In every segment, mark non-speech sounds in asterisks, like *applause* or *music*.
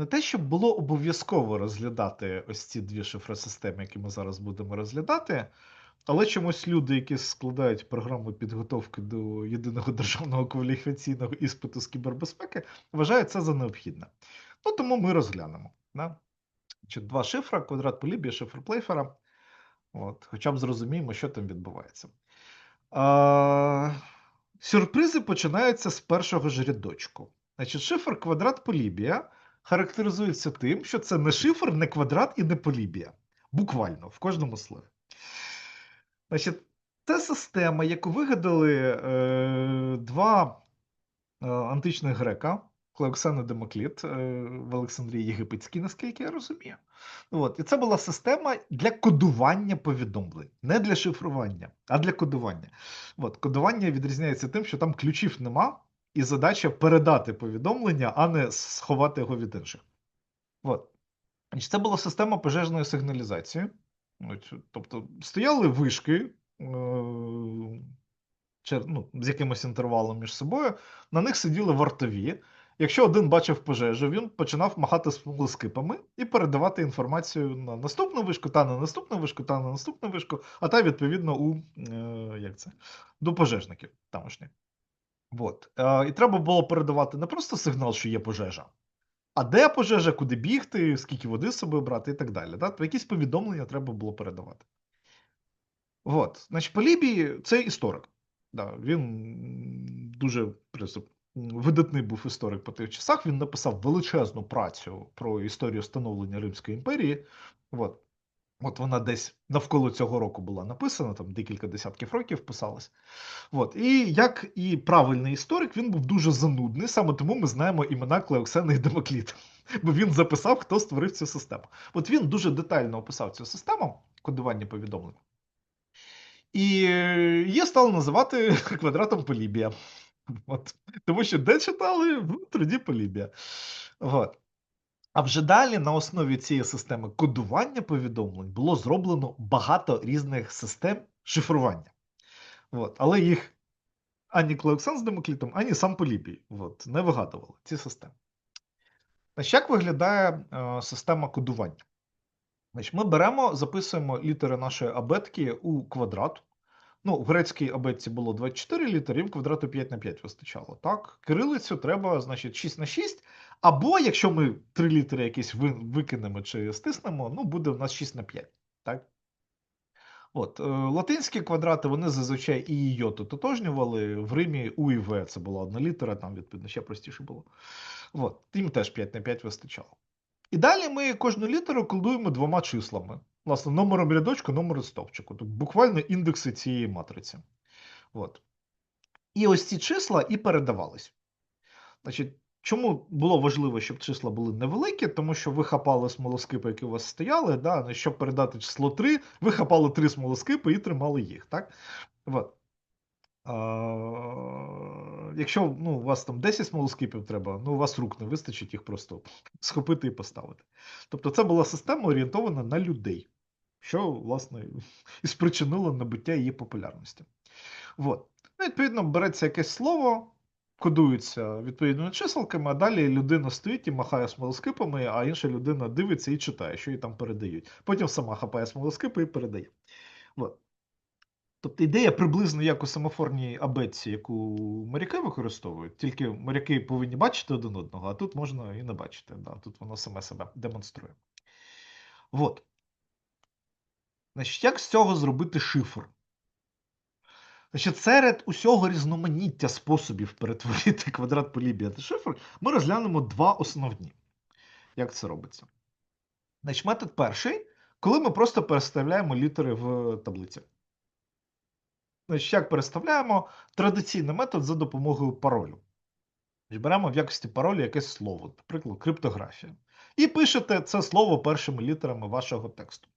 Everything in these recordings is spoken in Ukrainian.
не те, щоб було обов'язково розглядати ось ці дві шифросистеми, які ми зараз будемо розглядати, але чомусь люди, які складають програму підготовки до єдиного *laughs* державного кваліфікаційного іспиту з кібербезпеки, вважають це за необхідне. Ну, тому ми розглянемо. Да? Значить, два шифра, квадрат Полібія, шифр Плейфера. От, хоча б зрозуміємо, що там відбувається. А, сюрпризи починаються з першого ж рядочку. Значить, шифр квадрат Полібія характеризується тим, що це не шифр, не квадрат і не Полібія. Буквально в кожному слові. Значить, це система, яку вигадали е, два е, античних грека, Клеоксен і Демокліт е, в Олександрії Єгипетській, наскільки я розумію. От. І це була система для кодування повідомлень, не для шифрування, а для кодування. От. Кодування відрізняється тим, що там ключів нема, і задача передати повідомлення, а не сховати його від інших. От. Це була система пожежної сигналізації. Тобто стояли вишки е, ну, з якимось інтервалом між собою, на них сиділи вартові. Якщо один бачив пожежу, він починав махати смолоскипами і передавати інформацію на наступну вишку, та на наступну вишку, та на наступну вишку, а та відповідно у е, як це, до пожежників тамошніх. От. І треба було передавати не просто сигнал, що є пожежа, а де пожежа, куди бігти, скільки води з собою брати і так далі. Да? То якісь повідомлення треба було передавати. От. Значить, Полібій це історик. Да, він дуже видатний був історик по тих часах. Він написав величезну працю про історію становлення Римської імперії. От. От вона десь навколо цього року була написана, там декілька десятків років писалась. От. І як і правильний історик, він був дуже занудний, саме тому ми знаємо імена Клеоксена і Демокліта. *laughs* Бо він записав, хто створив цю систему. От він дуже детально описав цю систему кодування повідомлень. І її стали називати *laughs* квадратом Полібія. От. Тому що де читали в труді Полібія. От. А вже далі на основі цієї системи кодування повідомлень було зроблено багато різних систем шифрування. От. Але їх ані Клеоксан з Демоклітом, ані сам Полібій от, не вигадували ці системи. Значить, як виглядає е, система кодування? Значить, Ми беремо, записуємо літери нашої абетки у квадрат. Ну, в грецькій абетці було 24 літери, в квадрату 5 на 5 вистачало. Так, кирилицю треба, значить, 6 на 6. Або якщо ми три літери якісь викинемо чи стиснемо, ну буде у нас 6 на 5. Так? От, е, латинські квадрати вони зазвичай і йоту тотожнювали. В Римі У і В це була одна літера, там відповідно ще простіше було. От, їм теж 5 на 5 вистачало. І далі ми кожну літеру кодуємо двома числами. Власне, номером рядочку, номером стовпчику. Тобто буквально індекси цієї матриці. От. І ось ці числа і передавались. Значить, чому було важливо, щоб числа були невеликі? Тому що ви хапали смолоскипи, які у вас стояли, да, щоб передати число 3, ви хапали 3 смолоскипи і тримали їх. Так? От. А, якщо ну, у вас там 10 смолоскипів треба, ну у вас рук не вистачить їх просто схопити і поставити. Тобто це була система орієнтована на людей, що, власне, і спричинило набуття її популярності. От. Ну, відповідно, береться якесь слово, кодується відповідними числками, а далі людина стоїть і махає смолоскипами, а інша людина дивиться і читає, що їй там передають. Потім сама хапає смолоскипи і передає. От. Тобто ідея приблизно як у семафорній абетці, яку моряки використовують, тільки моряки повинні бачити один одного, а тут можна і не бачити. Да, Тут воно саме себе демонструє. От. Значить, як з цього зробити шифр? Значить, серед усього різноманіття способів перетворити квадрат Полібія на шифр, ми розглянемо два основні. Як це робиться? Значить, метод перший, коли ми просто переставляємо літери в таблиці. Значить, як переставляємо традиційний метод за допомогою паролю. Значить, Беремо в якості паролю якесь слово, наприклад, криптографія. І пишете це слово першими літерами вашого тексту.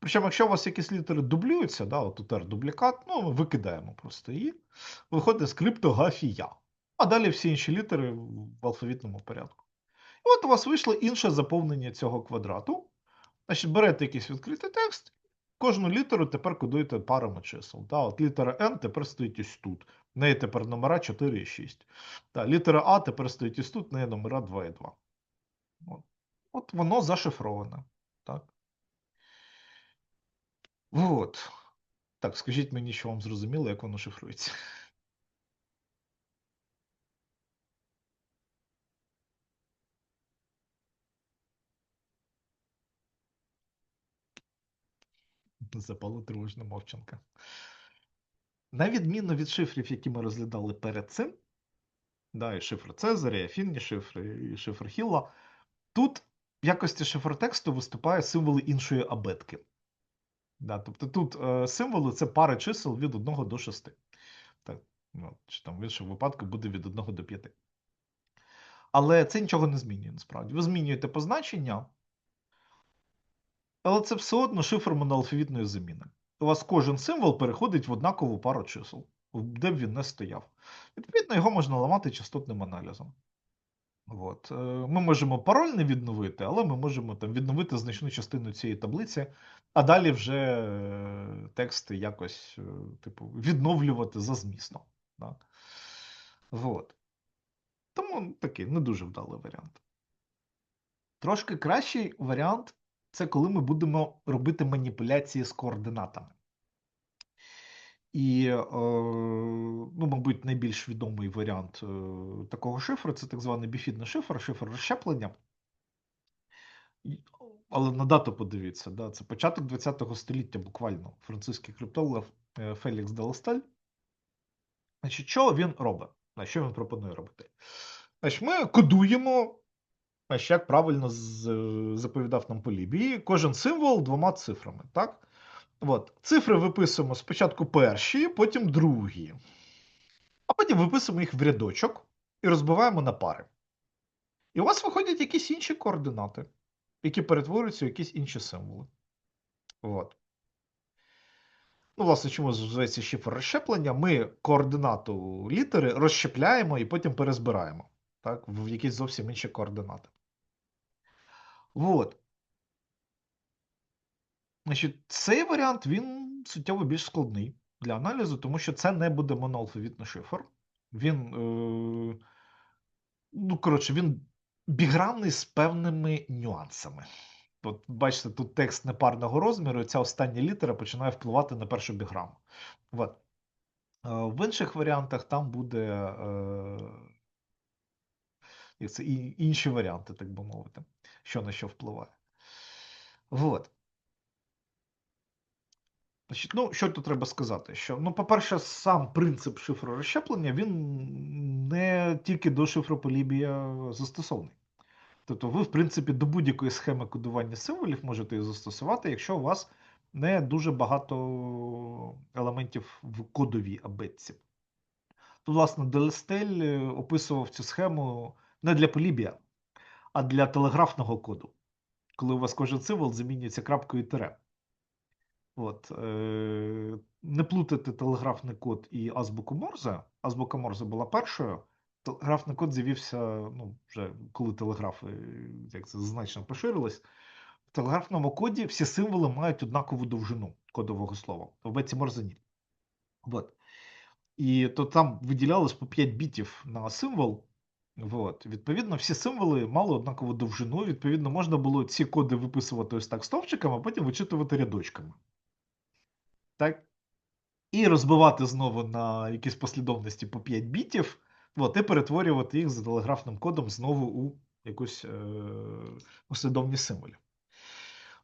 Причому, якщо у вас якісь літери дублюються, да, от тут R дублікат, ну, ми викидаємо просто її, виходить з криптографія. А далі всі інші літери в алфавітному порядку. І от у вас вийшло інше заповнення цього квадрату. Значить, берете якийсь відкритий текст, кожну літеру тепер кодуєте парами чисел. Да, от літера N тепер стоїть ось тут. В неї тепер номера 4 і 6. Да, літера А тепер стоїть ось тут, в неї номера 2 і 2. От. От воно зашифроване. Так. Так, скажіть мені, що вам зрозуміло, як воно шифрується. Запала тривожна мовчанка. На відміну від шифрів, які ми розглядали перед цим, да, і шифр Цезаря, і афінні шифри, і шифр Хілла, тут в якості шифротексту виступає символи іншої абетки. Да, тобто тут е, символи це пари чисел від 1 до 6. Так, ну, чи там в іншому випадку буде від 1 до 5. Але це нічого не змінює насправді. Ви змінюєте позначення, але це все одно шифр моноалфавітної заміни. У вас кожен символ переходить в однакову пару чисел, де б він не стояв. Відповідно, його можна ламати частотним аналізом. От. Е, Ми можемо пароль не відновити, але ми можемо там відновити значну частину цієї таблиці, а далі вже е, тексти якось е, типу, відновлювати за змістом. Так? От. Тому такий не дуже вдалий варіант. Трошки кращий варіант це коли ми будемо робити маніпуляції з координатами. І, е, ну, мабуть, найбільш відомий варіант е, такого шифру це так званий біфідний шифр, шифр розщеплення. Але на дату подивіться, да, це початок ХХ століття буквально. Французький криптограф е, Фелікс Делесталь. Значить, що він робить? Що він пропонує робити? Значить, ми кодуємо, значить, як правильно заповідав нам Полібій, кожен символ двома цифрами. Так? От. Цифри виписуємо спочатку перші, потім другі. А потім виписуємо їх в рядочок і розбиваємо на пари. І у вас виходять якісь інші координати, які перетворюються в якісь інші символи. От. Ну, власне, чому зветься шифр розщеплення? Ми координату літери розщепляємо і потім перезбираємо так, в якісь зовсім інші координати. От. Значить, цей варіант він суттєво більш складний для аналізу, тому що це не буде моноалфавітний шифр. Він, е, ну, коротше, він біграмний з певними нюансами. От, бачите, тут текст непарного розміру, і ця остання літера починає впливати на першу біграму. От. Е, В інших варіантах там буде е, як це, і, інші варіанти, так би мовити, що на що впливає. Вот. Значить, ну, що тут треба сказати? Що, ну, по-перше, сам принцип шифру розщеплення, він не тільки до шифру Полібія застосований. Тобто ви, в принципі, до будь-якої схеми кодування символів можете її застосувати, якщо у вас не дуже багато елементів в кодовій абетці. То, власне, Делестель е, описував цю схему не для Полібія, а для телеграфного коду, коли у вас кожен символ замінюється крапкою і тире. От, е, не плутати телеграфний код і азбуку Морзе. Азбука Морзе була першою. Телеграфний код з'явився, ну, вже коли телеграфи як це значно поширились. В телеграфному коді всі символи мають однакову довжину кодового слова. В беці Морзе ні. От. І то там виділялось по 5 бітів на символ. От. Відповідно, всі символи мали однакову довжину. Відповідно, можна було ці коди виписувати ось так стовпчиками, а потім вичитувати рядочками. Так? І розбивати знову на якісь послідовності по 5 бітів, от, і перетворювати їх за телеграфним кодом знову у якусь е, послідовність символів.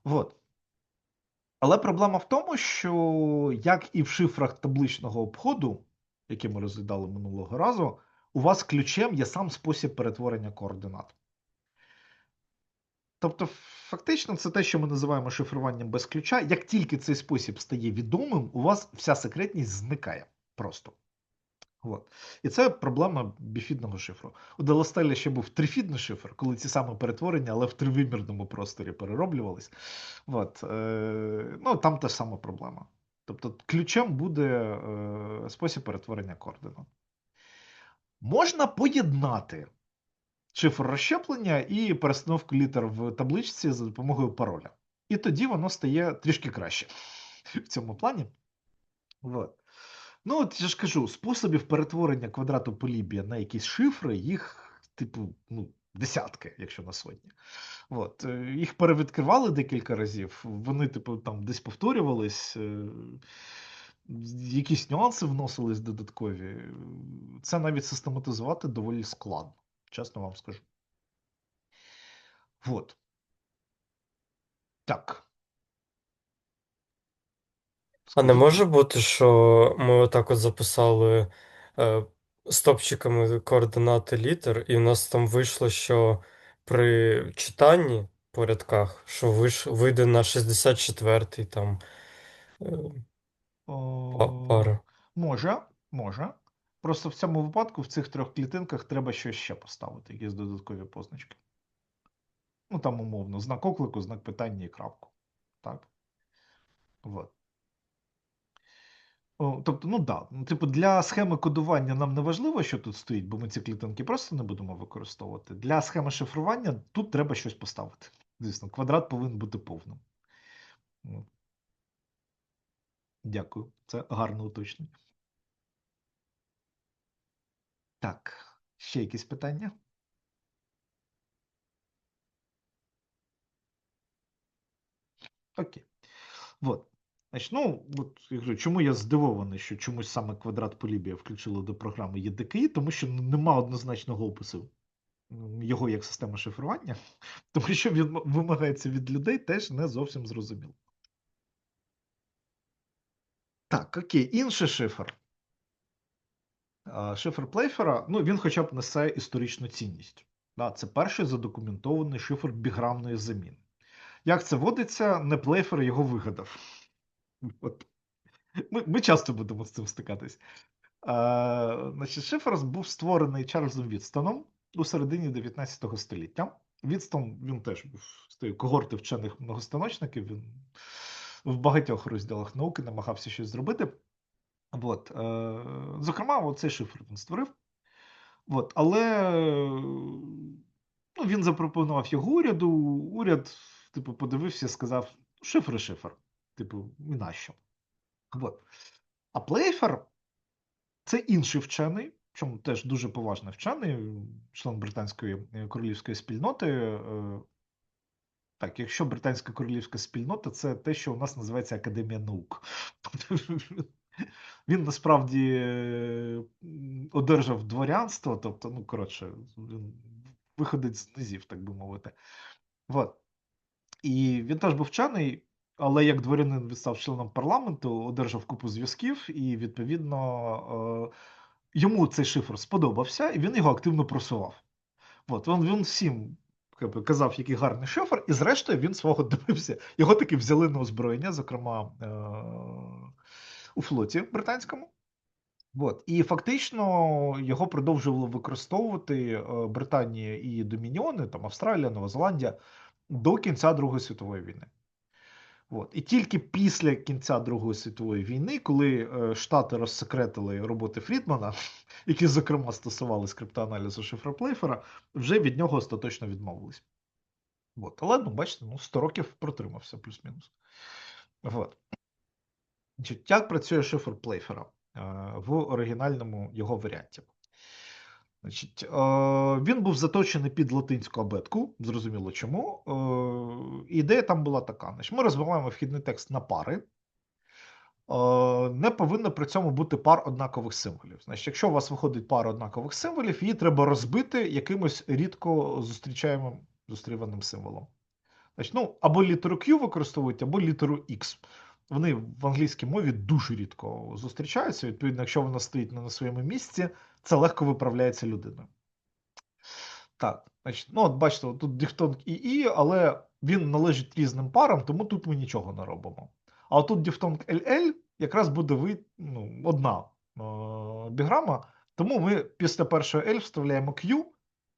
От. Але проблема в тому, що як і в шифрах табличного обходу, які ми розглядали минулого разу, у вас ключем є сам спосіб перетворення координат. Тобто, фактично, це те, що ми називаємо шифруванням без ключа. Як тільки цей спосіб стає відомим, у вас вся секретність зникає просто. От. І це проблема біфідного шифру. У Делостеля ще був трифідний шифр, коли ці самі перетворення, але в тривимірному просторі перероблювались. От. Е, ну, Там та ж сама проблема. Тобто, ключем буде е, спосіб перетворення координат. Можна поєднати шифр розщеплення і перестановку літер в табличці за допомогою пароля. І тоді воно стає трішки краще в цьому плані. От. Ну, от я ж кажу, способів перетворення квадрату Полібія на якісь шифри, їх, типу, ну, десятки, якщо на сотні. От. е, Їх перевідкривали декілька разів, вони, типу, там десь повторювались, е, якісь нюанси вносились додаткові. Це навіть систематизувати доволі складно, чесно вам скажу. От. Так. А не може бути, що ми отак от записали е, стопчиками координати літер, і в нас там вийшло, що при читанні по рядках, що виш, вийде на 64-й там е, па- О, пара. Може, може. Просто в цьому випадку в цих трьох клітинках треба щось ще поставити, якісь додаткові позначки. Ну, там умовно, знак оклику, знак питання і крапку. Так. От. О, тобто, ну да. Ну, типу, для схеми кодування нам не важливо, що тут стоїть, бо ми ці клітинки просто не будемо використовувати. Для схеми шифрування тут треба щось поставити. Звісно, квадрат повинен бути повним. Дякую, це гарне уточнення. Так, ще якісь питання? Окей. Вот. Значить, ну, от, чому я здивований, що чомусь саме квадрат Полібія включили до програми ЄДКІ, тому що нема однозначного опису його як система шифрування, *laughs* тому що він вимагається від людей, теж не зовсім зрозуміло. Так, окей, інший шифр. Шифр Плейфера, ну, він хоча б несе історичну цінність. Це перший задокументований шифр біграмної заміни. Як це водиться, не Плейфер його вигадав. От. Ми, ми часто будемо з цим стикатись. Значить, шифр був створений Чарльзом Відстоном у середині 19 століття. Відстон він теж був з тієї когорти вчених многостаночників. Він в багатьох розділах науки намагався щось зробити. От, е, зокрема, цей шифр він створив. От, але ну, він запропонував його уряду. Уряд, типу, подивився і сказав: шифр і шифр. Типу, і нащо? От. А Плейфер це інший вчений, чому теж дуже поважний вчений, член британської королівської спільноти. Е, Так, якщо британська королівська спільнота, це те, що у нас називається Академія наук. *laughs* *laughs* Він насправді одержав дворянство, тобто, ну, коротше, він виходить з низів, так би мовити. Вот. І він теж був вчений, але як дворянин він став членом парламенту, одержав купу зв'язків, і відповідно е, йому цей шифр сподобався, і він його активно просував. От, він, він всім казав, який гарний шифр, і зрештою він свого добився. Його таки взяли на озброєння, зокрема е, у флоті британському. От. І фактично його продовжували використовувати е, Британія і Домініони, там Австралія, Нова Зеландія до кінця Другої світової війни. От. І тільки після кінця Другої світової війни, коли е, Штати розсекретили роботи Фрідмана, *laughs* які, зокрема, стосувалися криптоаналізу шифра Плейфера, вже від нього остаточно відмовились. От. Але, ну, бачите, ну, 100 років протримався, плюс-мінус. От. Як працює шифр Плейфера е, в оригінальному його варіанті? Значить, е, він був заточений під латинську абетку, зрозуміло чому. Е, ідея там була така: значить, ми розбиваємо вхідний текст на пари. Не повинно при цьому бути пар однакових символів. Значить, якщо у вас виходить пара однакових символів, її треба розбити якимось рідко зустрічаємим зустріваним символом. Значить, ну, або літеру Q використовують, або літеру X. Вони в англійській мові дуже рідко зустрічаються. Відповідно, якщо вона стоїть не на своєму місці, це легко виправляється людиною. Так, значить, ну от бачите, тут дифтонг і І, але він належить різним парам, тому тут ми нічого не робимо. А от тут дифтонг LL якраз буде ви, ну, одна е, біграма, тому ми після першої L вставляємо Q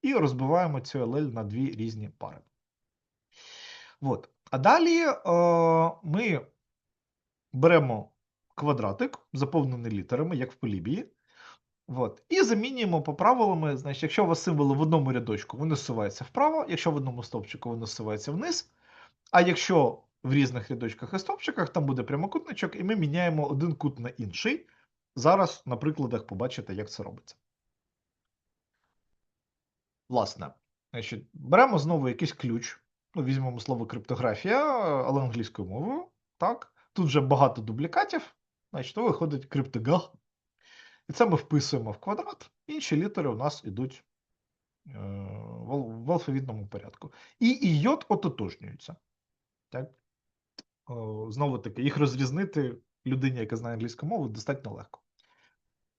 і розбиваємо цю LL на дві різні пари. От. А далі е, ми беремо квадратик, заповнений літерами, як в полібії. От. І замінюємо по правилами, значить, якщо у вас символи в одному рядочку, вони зсуваються вправо, якщо в одному стовпчику вони зсуваються вниз. А якщо в різних рядочках і стовпчиках, там буде прямокутничок, і ми міняємо один кут на інший. Зараз на прикладах побачите, як це робиться. Власне, Значить, беремо знову якийсь ключ. Ну, візьмемо слово криптографія, але англійською мовою. Так. Тут вже багато дублікатів. Значить, то виходить криптограф. І це ми вписуємо в квадрат. Інші літери у нас йдуть е, в, алфавітному порядку. І і йод ототожнюються. Так? Знову таки, їх розрізнити людині, яка знає англійську мову, достатньо легко.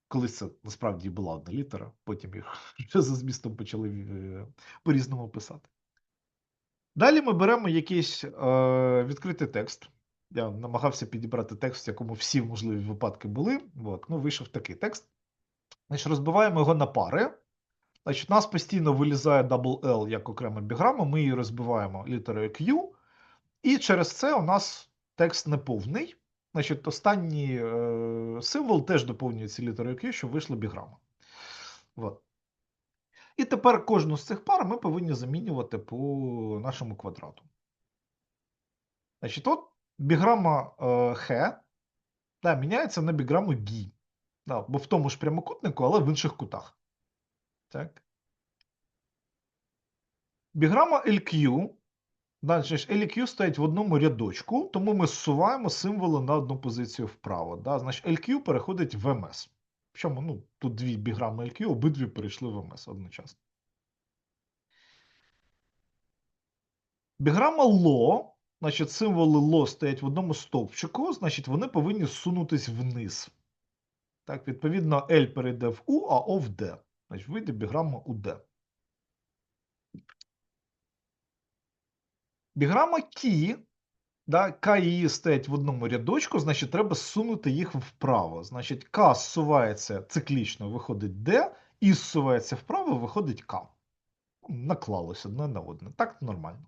Колись це насправді була одна літера, потім їх *laughs* вже за змістом почали е, по-різному писати. Далі ми беремо якийсь е, відкритий текст. Я намагався підібрати текст, в якому всі можливі випадки були. От, ну, вийшов такий текст. Значить, розбиваємо його на пари. Значить, у нас постійно вилізає double L як окрема біграма, ми її розбиваємо літерою Q, і через це у нас текст неповний. Значить, останній е, символ теж доповнюється літерою Q, щоб вийшла біграма. От. І тепер кожну з цих пар ми повинні замінювати по нашому квадрату. Значить, от біграма е, Х да, міняється на біграму Г. Да, бо в тому ж прямокутнику, але в інших кутах. Так. Біграма LQ. Да, значить, LQ стоять в одному рядочку, тому ми зсуваємо символи на одну позицію вправо. Да? Значить, LQ переходить в МС. Причому ну, тут дві біграми LQ, обидві перейшли в МС одночасно. Біграма ЛО, значить, символи ЛО стоять в одному стовпчику, значить, вони повинні зсунутись вниз. Так, відповідно, L перейде в U, а O в D. Значить, вийде біграма UD. Біграма Кі, да, К і І стоять в одному рядочку, значить, треба зсунути їх вправо. Значить, К зсувається циклічно, виходить D, І зсувається вправо, виходить К. Наклалось одне на одне. Так нормально.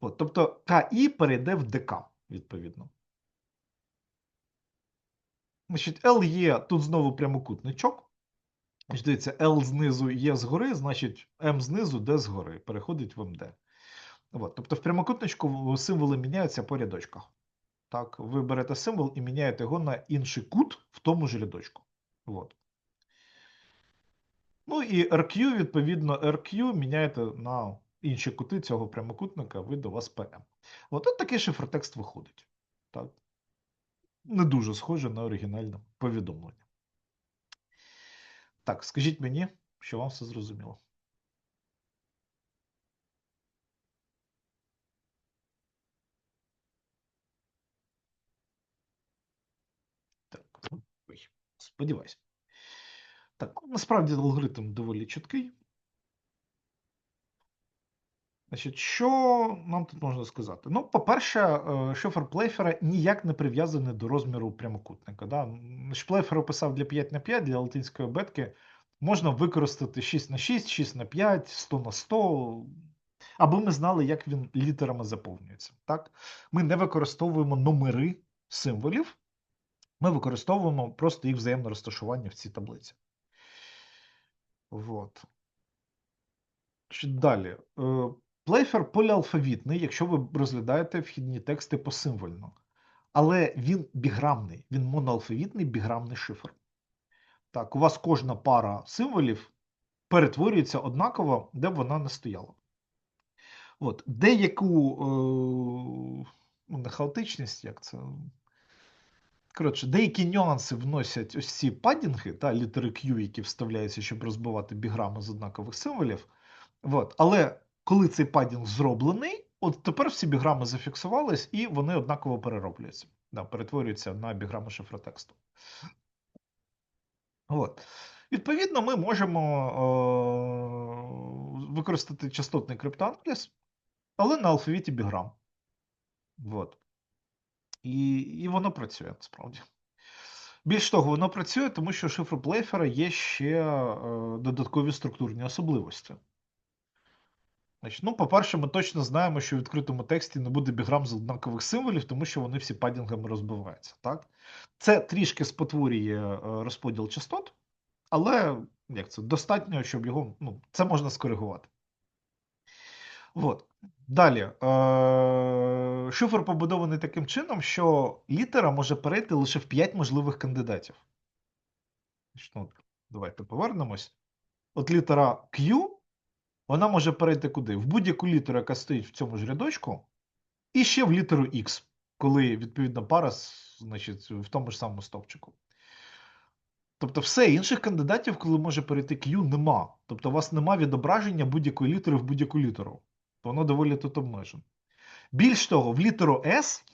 От, тобто КІ перейде в ДК, відповідно. Значить, L є тут знову прямокутничок. Дивіться, L знизу є згори, значить М знизу D згори. Переходить в МД. От, тобто в прямокутничку символи міняються по рядочках. Так, ви берете символ і міняєте його на інший кут в тому ж рядочку. От. Ну і RQ, відповідно, RQ міняєте на інші кути цього прямокутника, вийде у вас PM. От от такий шифротекст виходить. Так. Не дуже схоже на оригінальне повідомлення. Так, скажіть мені, що вам все зрозуміло. Так, ой, сподіваюсь. Так, насправді алгоритм доволі чіткий. Значить, що нам тут можна сказати? Ну, по-перше, е, шифр Плейфера ніяк не прив'язаний до розміру прямокутника. Да? Плейфер описав для 5 на 5 для латинської бетки можна використати 6 на 6, 6 на 5, 100 на 100, аби ми знали, як він літерами заповнюється. Так? Ми не використовуємо номери символів, ми використовуємо просто їх взаємне розташування в цій таблиці. Значить, Далі. Плейфер поліалфавітний, якщо ви розглядаєте вхідні тексти посимвольно. Але він біграмний, він моноалфавітний біграмний шифр. Так, у вас кожна пара символів перетворюється однаково, де б вона не стояла. От, деяку е, ну, не хаотичність, як це. Коротше, деякі нюанси вносять ось ці падінги, та літери Q, які вставляються, щоб розбивати біграми з однакових символів. От. Але коли цей падінг зроблений, от тепер всі біграми зафіксувались і вони однаково перероблюються. Да, перетворюються на біграми шифротексту. От. Відповідно, ми можемо е- використати частотний криптоаналіз, але на алфавіті біграм. От. І, і воно працює насправді. Більш того, воно працює, тому що шифру Плейфера є ще е, додаткові структурні особливості. Значить, ну, по-перше, ми точно знаємо, що в відкритому тексті не буде біграм з однакових символів, тому що вони всі падінгами розбиваються. Так? Це трішки спотворює е, розподіл частот, але як це, достатньо, щоб його. ну, Це можна скоригувати. От. Далі. Е- шифр побудований таким чином, що літера може перейти лише в 5 можливих кандидатів. Ну, Давайте повернемось. От літера Q вона може перейти куди? В будь-яку літеру, яка стоїть в цьому ж рядочку, і ще в літеру X, коли відповідна пара значить, в тому ж самому стовпчику. Тобто, все, інших кандидатів, коли може перейти Q, нема. Тобто, у вас нема відображення будь-якої літери в будь-яку літеру. Воно доволі тут обмежено. Більш того, в літеру S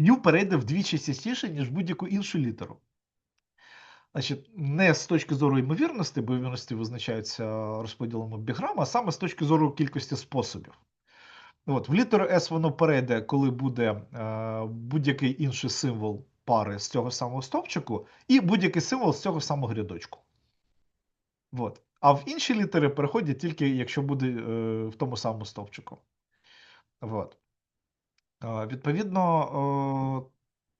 Q перейде вдвічі частіше, ніж в будь-яку іншу літеру. Значить, не з точки зору ймовірності, бо ймовірності визначаються розподілом біграма, а саме з точки зору кількості способів. От, в літеру S воно перейде, коли буде е, будь-який інший символ пари з цього самого стовпчику, і будь-який символ з цього самого рядочку. От. А в інші літери переходять тільки, якщо буде е, в тому самому стовпчику. От. Е, відповідно, е,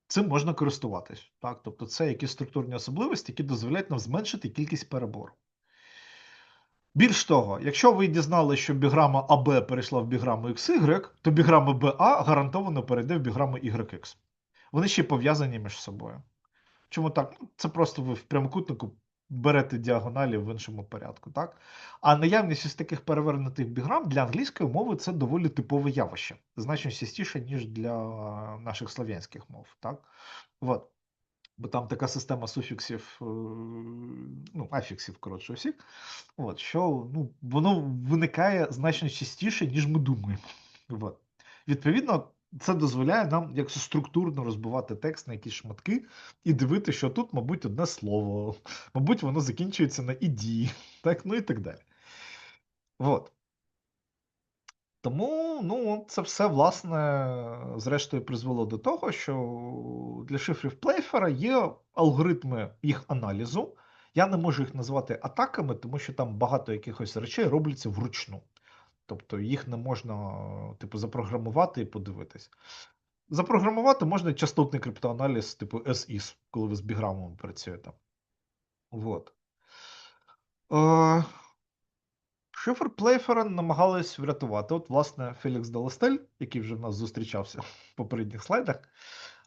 цим можна користуватись. Так? Тобто це якісь структурні особливості, які дозволяють нам зменшити кількість перебору. Більш того, якщо ви дізнали, що біграма АБ перейшла в біграму XY, то біграма БА гарантовано перейде в біграму YX. Вони ще пов'язані між собою. Чому так? Ну, Це просто ви в прямокутнику берете діагоналі в іншому порядку. Так? А наявність із таких перевернутих біграм для англійської мови це доволі типове явище, значно частіше, ніж для наших слов'янських мов. Так? От. Бо там така система суфіксів, е, ну, афіксів, коротше, усіх, от, що ну, воно виникає значно частіше, ніж ми думаємо. От. Відповідно, це дозволяє нам як структурно розбивати текст на якісь шматки і дивити, що тут, мабуть, одне слово, мабуть, воно закінчується на іді, так, ну і так далі. От. Тому ну, це все, власне, зрештою призвело до того, що для шифрів Плейфера є алгоритми їх аналізу. Я не можу їх назвати атаками, тому що там багато якихось речей робляться вручну. Тобто їх не можна типу, запрограмувати і подивитись. Запрограмувати можна частотний криптоаналіз, типу SIS, коли ви з біграмами працюєте. Вот. Е, Шифр Плейфера намагались врятувати. От, власне, Фелікс Делестель, який вже в нас зустрічався в попередніх слайдах.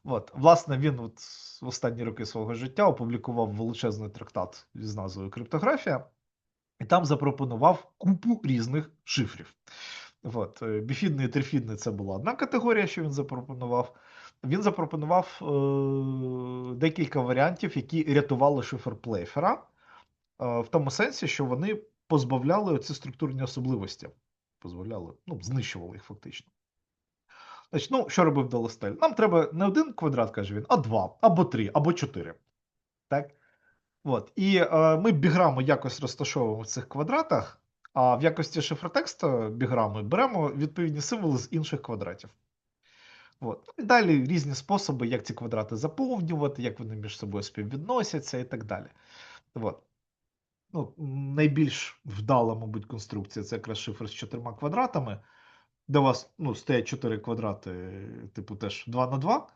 От, власне, він от в останні роки свого життя опублікував величезний трактат з назвою Криптографія, і там запропонував купу різних шифрів. От, е, біфідний і трифідний це була одна категорія, що він запропонував. Він запропонував е- декілька варіантів, які рятували шифр Плейфера, е- в тому сенсі, що вони позбавляли оці структурні особливості. Позбавляли, ну, знищували їх фактично. Значить, ну, що робив Делестель? Нам треба не один квадрат, каже він, а два, або три, або чотири. Так? От. І е, ми біграму якось розташовуємо в цих квадратах, а в якості шифротекста біграми беремо відповідні символи з інших квадратів. От. І далі різні способи, як ці квадрати заповнювати, як вони між собою співвідносяться і так далі. От. Ну, найбільш вдала, мабуть, конструкція це якраз шифр з чотирма квадратами, де у вас ну, стоять 4 квадрати, типу теж 2 на 2.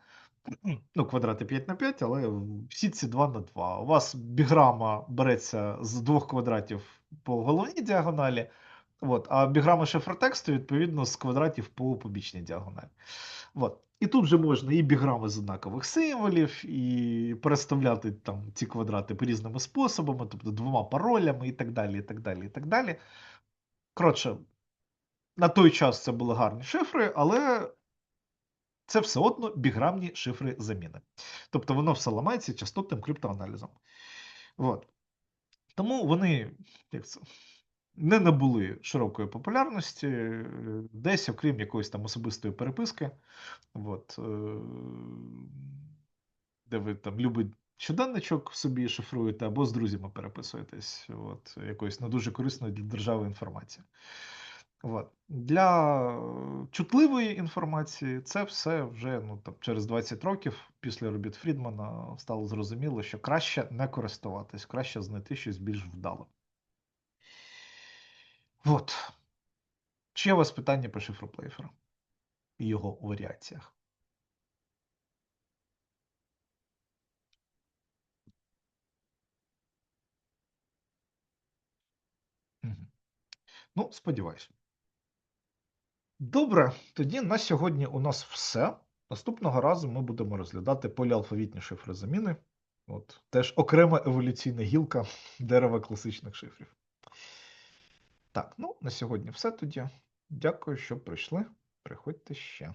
*clears throat* Ну, квадрати 5 на 5, але всі ці 2 на 2. У вас біграма береться з двох квадратів по головній діагоналі, от, а біграма шифротексту, відповідно, з квадратів по побічній діагоналі. От. І тут вже можна і біграми з однакових символів, і переставляти там ці квадрати по різними способами, тобто двома паролями і так далі. і так далі, і так далі. Коротше, на той час це були гарні шифри, але це все одно біграмні шифри заміни. Тобто воно все ламається частотним криптоаналізом. От. Тому вони як це, не набули широкої популярності, десь, окрім якоїсь там особистої переписки, от, е, де ви там любить щоденничок собі шифруєте, або з друзями переписуєтесь, от, якоюсь не дуже корисною для держави інформації. От. Для чутливої інформації це все вже ну, там, через 20 років після робіт Фрідмана стало зрозуміло, що краще не користуватись, краще знайти щось більш вдале. От. Є у вас питання по шифру Плейфера і його варіаціях? Ну, сподіваюсь. Добре, тоді на сьогодні у нас все. Наступного разу ми будемо розглядати поліалфавітні шифри заміни. От, теж окрема еволюційна гілка дерева класичних шифрів. Так, ну на сьогодні все тоді. Дякую, що прийшли. Приходьте ще.